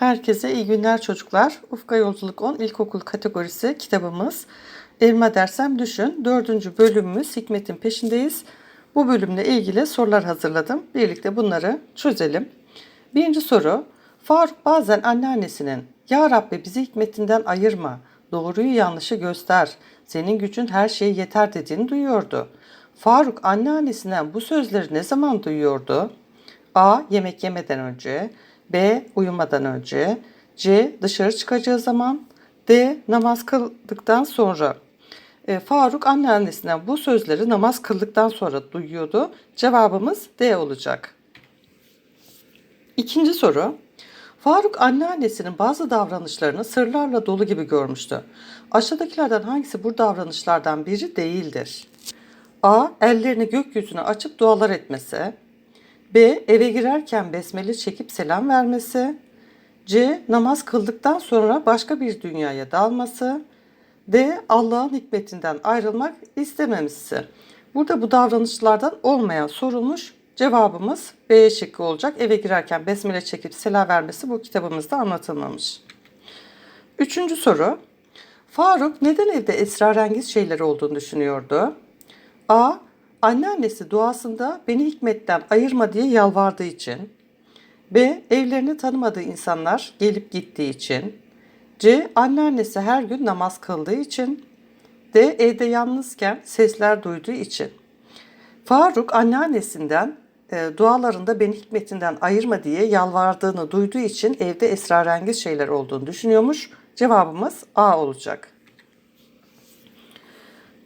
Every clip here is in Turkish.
Herkese iyi günler çocuklar. Ufka Yolculuk 10 İlkokul kategorisi kitabımız Elma Dersem Düşün. Dördüncü bölümümüz Hikmet'in peşindeyiz. Bu bölümle ilgili sorular hazırladım. Birlikte bunları çözelim. Birinci soru. Faruk bazen anneannesinin Ya Rabbi bizi hikmetinden ayırma, doğruyu yanlışı göster, senin gücün her şeye yeter dediğini duyuyordu. Faruk anneannesinden bu sözleri ne zaman duyuyordu? A. Yemek yemeden önce. B. Uyumadan önce. C. Dışarı çıkacağı zaman. D. Namaz kıldıktan sonra. E, Faruk anneannesinden bu sözleri namaz kıldıktan sonra duyuyordu. Cevabımız D olacak. İkinci soru. Faruk anneannesinin bazı davranışlarını sırlarla dolu gibi görmüştü. Aşağıdakilerden hangisi bu davranışlardan biri değildir? A. Ellerini gökyüzüne açıp dualar etmesi. B. Eve girerken besmele çekip selam vermesi. C. Namaz kıldıktan sonra başka bir dünyaya dalması. D. Allah'ın hikmetinden ayrılmak istememişsi. Burada bu davranışlardan olmayan sorulmuş cevabımız B şıkkı olacak. Eve girerken besmele çekip selam vermesi bu kitabımızda anlatılmamış. Üçüncü soru. Faruk neden evde esrarengiz şeyler olduğunu düşünüyordu? A. Anneannesi duasında beni hikmetten ayırma diye yalvardığı için. B. Evlerini tanımadığı insanlar gelip gittiği için. C. Anneannesi her gün namaz kıldığı için. D. Evde yalnızken sesler duyduğu için. Faruk anneannesinden e, dualarında beni hikmetinden ayırma diye yalvardığını duyduğu için evde esrarengiz şeyler olduğunu düşünüyormuş. Cevabımız A olacak.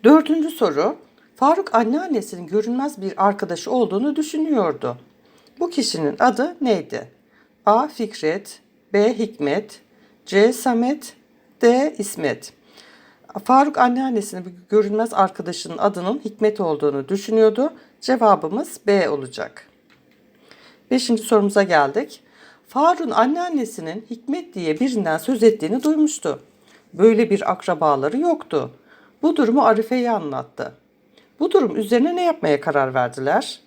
Dördüncü soru. Faruk anneannesinin görünmez bir arkadaşı olduğunu düşünüyordu. Bu kişinin adı neydi? A. Fikret B. Hikmet C. Samet D. İsmet Faruk anneannesinin bir görünmez arkadaşının adının Hikmet olduğunu düşünüyordu. Cevabımız B olacak. Beşinci sorumuza geldik. Faruk'un anneannesinin Hikmet diye birinden söz ettiğini duymuştu. Böyle bir akrabaları yoktu. Bu durumu Arife'ye anlattı. Bu durum üzerine ne yapmaya karar verdiler?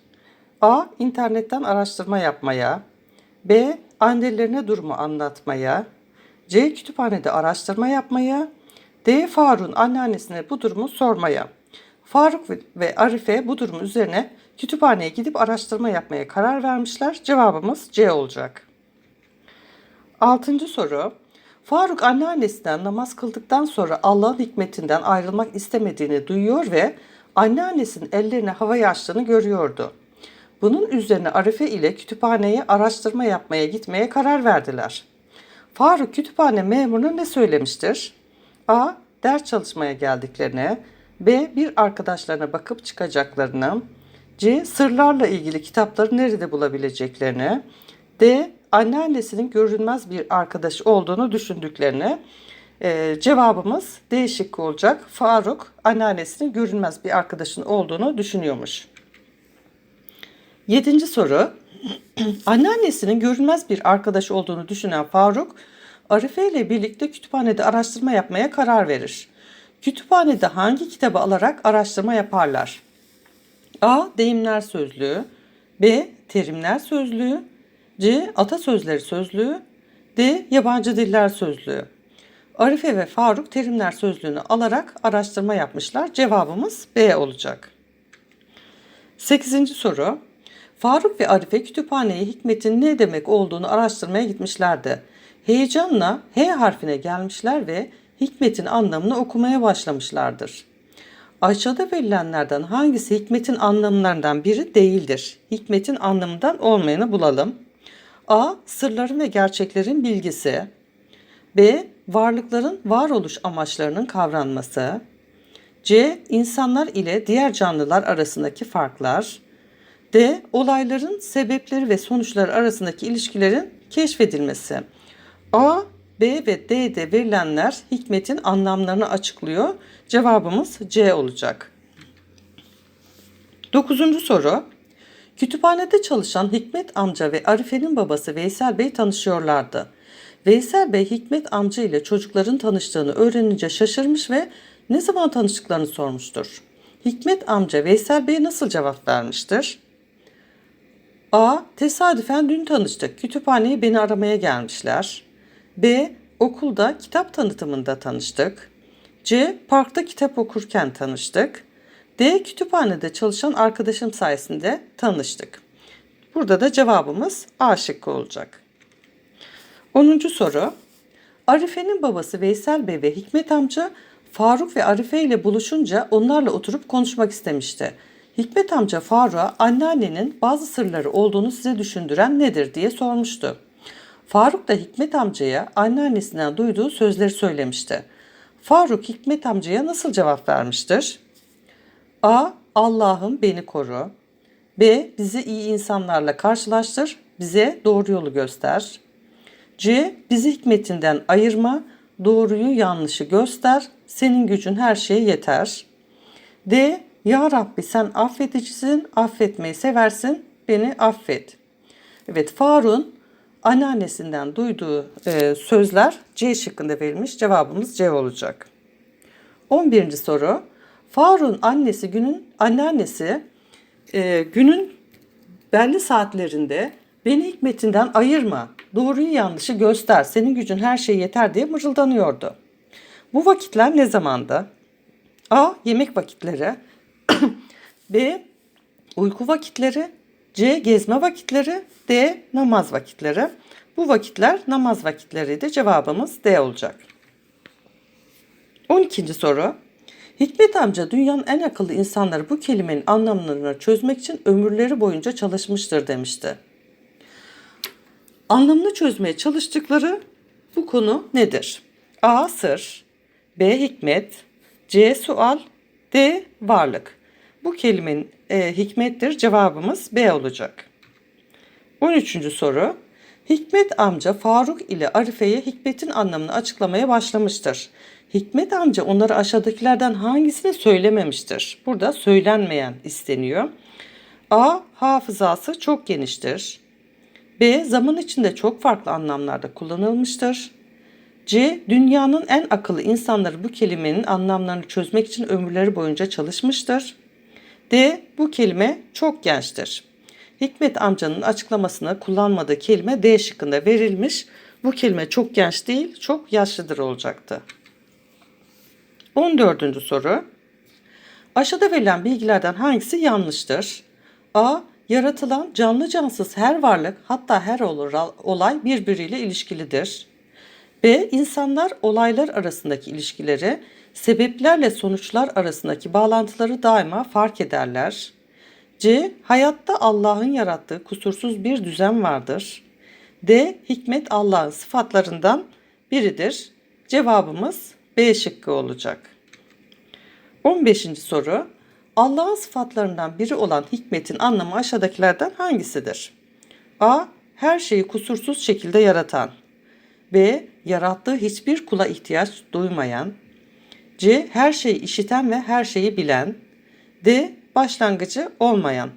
A. İnternetten araştırma yapmaya. B. Annelerine durumu anlatmaya. C. Kütüphanede araştırma yapmaya. D. Faruk'un anneannesine bu durumu sormaya. Faruk ve Arife bu durum üzerine kütüphaneye gidip araştırma yapmaya karar vermişler. Cevabımız C olacak. Altıncı soru. Faruk anneannesinden namaz kıldıktan sonra Allah'ın hikmetinden ayrılmak istemediğini duyuyor ve anneannesinin ellerine havaya açtığını görüyordu. Bunun üzerine Arife ile kütüphaneye araştırma yapmaya gitmeye karar verdiler. Faruk kütüphane memuruna ne söylemiştir? A. Ders çalışmaya geldiklerini. B. Bir arkadaşlarına bakıp çıkacaklarını. C. Sırlarla ilgili kitapları nerede bulabileceklerini. D. Anneannesinin görünmez bir arkadaşı olduğunu düşündüklerini. Ee, cevabımız D şıkkı olacak. Faruk anneannesinin görünmez bir arkadaşın olduğunu düşünüyormuş. Yedinci soru. Anneannesinin görünmez bir arkadaş olduğunu düşünen Faruk, Arife ile birlikte kütüphanede araştırma yapmaya karar verir. Kütüphanede hangi kitabı alarak araştırma yaparlar? A. Deyimler Sözlüğü B. Terimler Sözlüğü C. Atasözleri Sözlüğü D. Yabancı Diller Sözlüğü Arife ve Faruk terimler sözlüğünü alarak araştırma yapmışlar. Cevabımız B olacak. 8. soru. Faruk ve Arife kütüphaneye hikmetin ne demek olduğunu araştırmaya gitmişlerdi. Heyecanla H harfine gelmişler ve hikmetin anlamını okumaya başlamışlardır. Aşağıda verilenlerden hangisi hikmetin anlamlarından biri değildir? Hikmetin anlamından olmayanı bulalım. A. Sırların ve gerçeklerin bilgisi. B. Varlıkların varoluş amaçlarının kavranması. C. İnsanlar ile diğer canlılar arasındaki farklar. D. Olayların sebepleri ve sonuçları arasındaki ilişkilerin keşfedilmesi. A, B ve D'de verilenler hikmetin anlamlarını açıklıyor. Cevabımız C olacak. Dokuzuncu soru. Kütüphanede çalışan Hikmet amca ve Arife'nin babası Veysel Bey tanışıyorlardı. Veysel Bey Hikmet amca ile çocukların tanıştığını öğrenince şaşırmış ve ne zaman tanıştıklarını sormuştur. Hikmet amca Veysel Bey'e nasıl cevap vermiştir? A. Tesadüfen dün tanıştık. Kütüphaneye beni aramaya gelmişler. B. Okulda kitap tanıtımında tanıştık. C. Parkta kitap okurken tanıştık. D. Kütüphanede çalışan arkadaşım sayesinde tanıştık. Burada da cevabımız A şıkkı olacak. 10. soru. Arife'nin babası Veysel Bey ve Hikmet amca Faruk ve Arife ile buluşunca onlarla oturup konuşmak istemişti. Hikmet amca Faruk'a anneannenin bazı sırları olduğunu size düşündüren nedir diye sormuştu. Faruk da Hikmet amcaya anneannesinden duyduğu sözleri söylemişti. Faruk Hikmet amcaya nasıl cevap vermiştir? A. Allah'ım beni koru. B. Bizi iyi insanlarla karşılaştır. Bize doğru yolu göster. C. Bizi hikmetinden ayırma. Doğruyu yanlışı göster. Senin gücün her şeye yeter. D. Ya Rabbi sen affedicisin, affetmeyi seversin, beni affet. Evet Faruk'un anneannesinden duyduğu e, sözler C şıkkında verilmiş. Cevabımız C olacak. 11. soru. Faruk'un annesi günün anneannesi e, günün belli saatlerinde beni hikmetinden ayırma, doğruyu yanlışı göster, senin gücün her şeye yeter diye mırıldanıyordu. Bu vakitler ne zamandı? A. Yemek vakitleri B. Uyku vakitleri C. Gezme vakitleri D. Namaz vakitleri Bu vakitler namaz vakitleriydi. Cevabımız D olacak. 12. soru. Hikmet amca dünyanın en akıllı insanları bu kelimenin anlamlarını çözmek için ömürleri boyunca çalışmıştır demişti. Anlamını çözmeye çalıştıkları bu konu nedir? A. Sır B. Hikmet C. Sual D. Varlık. Bu kelimenin e, hikmettir. Cevabımız B olacak. 13. soru. Hikmet amca Faruk ile Arife'ye hikmetin anlamını açıklamaya başlamıştır. Hikmet amca onları aşağıdakilerden hangisini söylememiştir? Burada söylenmeyen isteniyor. A. Hafızası çok geniştir. B. Zaman içinde çok farklı anlamlarda kullanılmıştır. C. Dünyanın en akıllı insanları bu kelimenin anlamlarını çözmek için ömürleri boyunca çalışmıştır. D. Bu kelime çok gençtir. Hikmet amcanın açıklamasına kullanmadığı kelime D şıkkında verilmiş. Bu kelime çok genç değil, çok yaşlıdır olacaktı. 14. soru. Aşağıda verilen bilgilerden hangisi yanlıştır? A. Yaratılan canlı cansız her varlık hatta her olay birbiriyle ilişkilidir. B. İnsanlar olaylar arasındaki ilişkileri, sebeplerle sonuçlar arasındaki bağlantıları daima fark ederler. C. Hayatta Allah'ın yarattığı kusursuz bir düzen vardır. D. Hikmet Allah'ın sıfatlarından biridir. Cevabımız B şıkkı olacak. 15. soru. Allah'ın sıfatlarından biri olan hikmetin anlamı aşağıdakilerden hangisidir? A. Her şeyi kusursuz şekilde yaratan. B. Yarattığı hiçbir kula ihtiyaç duymayan. C. Her şeyi işiten ve her şeyi bilen. D. Başlangıcı olmayan.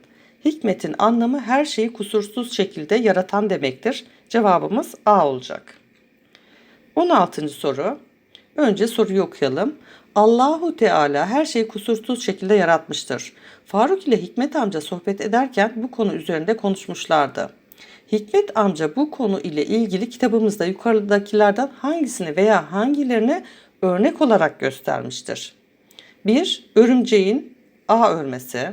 Hikmetin anlamı her şeyi kusursuz şekilde yaratan demektir. Cevabımız A olacak. 16. soru. Önce soruyu okuyalım. Allahu Teala her şeyi kusursuz şekilde yaratmıştır. Faruk ile Hikmet amca sohbet ederken bu konu üzerinde konuşmuşlardı. Hikmet amca bu konu ile ilgili kitabımızda yukarıdakilerden hangisini veya hangilerini örnek olarak göstermiştir? 1. Örümceğin ağ örmesi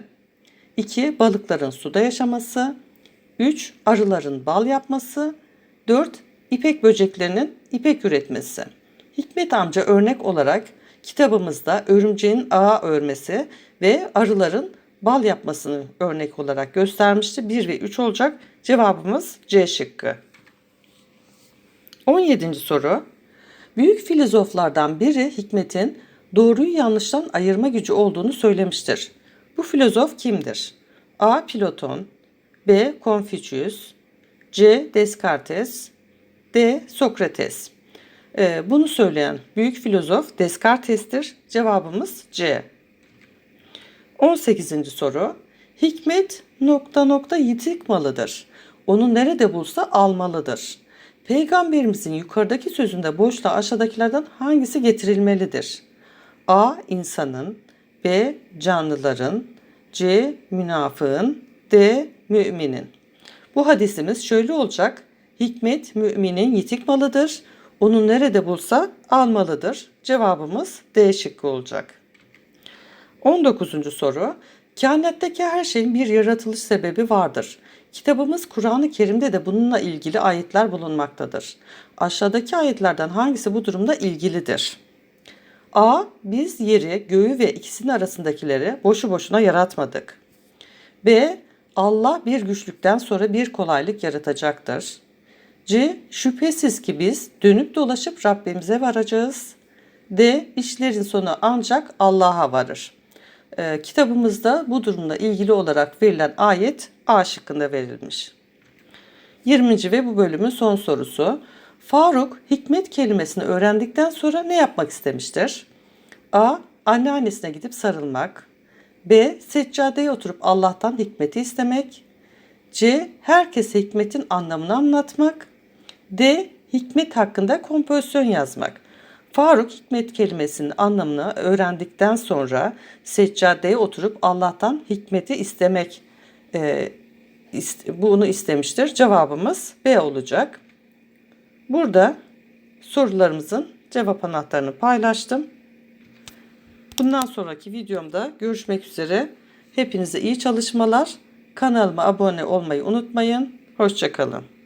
2. Balıkların suda yaşaması 3. Arıların bal yapması 4. İpek böceklerinin ipek üretmesi. Hikmet amca örnek olarak kitabımızda örümceğin ağ örmesi ve arıların bal yapmasını örnek olarak göstermişti. 1 ve 3 olacak. Cevabımız C şıkkı. 17. soru. Büyük filozoflardan biri Hikmet'in doğruyu yanlıştan ayırma gücü olduğunu söylemiştir. Bu filozof kimdir? A. Platon B. Confucius C. Descartes D. Sokrates Bunu söyleyen büyük filozof Descartes'tir. Cevabımız C. 18. soru. Hikmet nokta nokta yitik malıdır. Onu nerede bulsa almalıdır. Peygamberimizin yukarıdaki sözünde boşluğa aşağıdakilerden hangisi getirilmelidir? A. insanın B. Canlıların C. Münafığın D. Müminin Bu hadisimiz şöyle olacak. Hikmet müminin yitik malıdır. Onu nerede bulsa almalıdır. Cevabımız D şıkkı olacak. 19. soru. Kainattaki her şeyin bir yaratılış sebebi vardır. Kitabımız Kur'an-ı Kerim'de de bununla ilgili ayetler bulunmaktadır. Aşağıdaki ayetlerden hangisi bu durumda ilgilidir? A. Biz yeri, göğü ve ikisinin arasındakileri boşu boşuna yaratmadık. B. Allah bir güçlükten sonra bir kolaylık yaratacaktır. C. Şüphesiz ki biz dönüp dolaşıp Rabbimize varacağız. D. İşlerin sonu ancak Allah'a varır. Ee, kitabımızda bu durumla ilgili olarak verilen ayet A şıkkında verilmiş. 20. ve bu bölümün son sorusu. Faruk hikmet kelimesini öğrendikten sonra ne yapmak istemiştir? A. Anneannesine gidip sarılmak. B. Seccadeye oturup Allah'tan hikmeti istemek. C. Herkese hikmetin anlamını anlatmak. D. Hikmet hakkında kompozisyon yazmak. Faruk hikmet kelimesinin anlamını öğrendikten sonra seccadeye oturup Allah'tan hikmeti istemek e, ist- bunu istemiştir. Cevabımız B olacak. Burada sorularımızın cevap anahtarını paylaştım. Bundan sonraki videomda görüşmek üzere. Hepinize iyi çalışmalar. Kanalıma abone olmayı unutmayın. Hoşçakalın.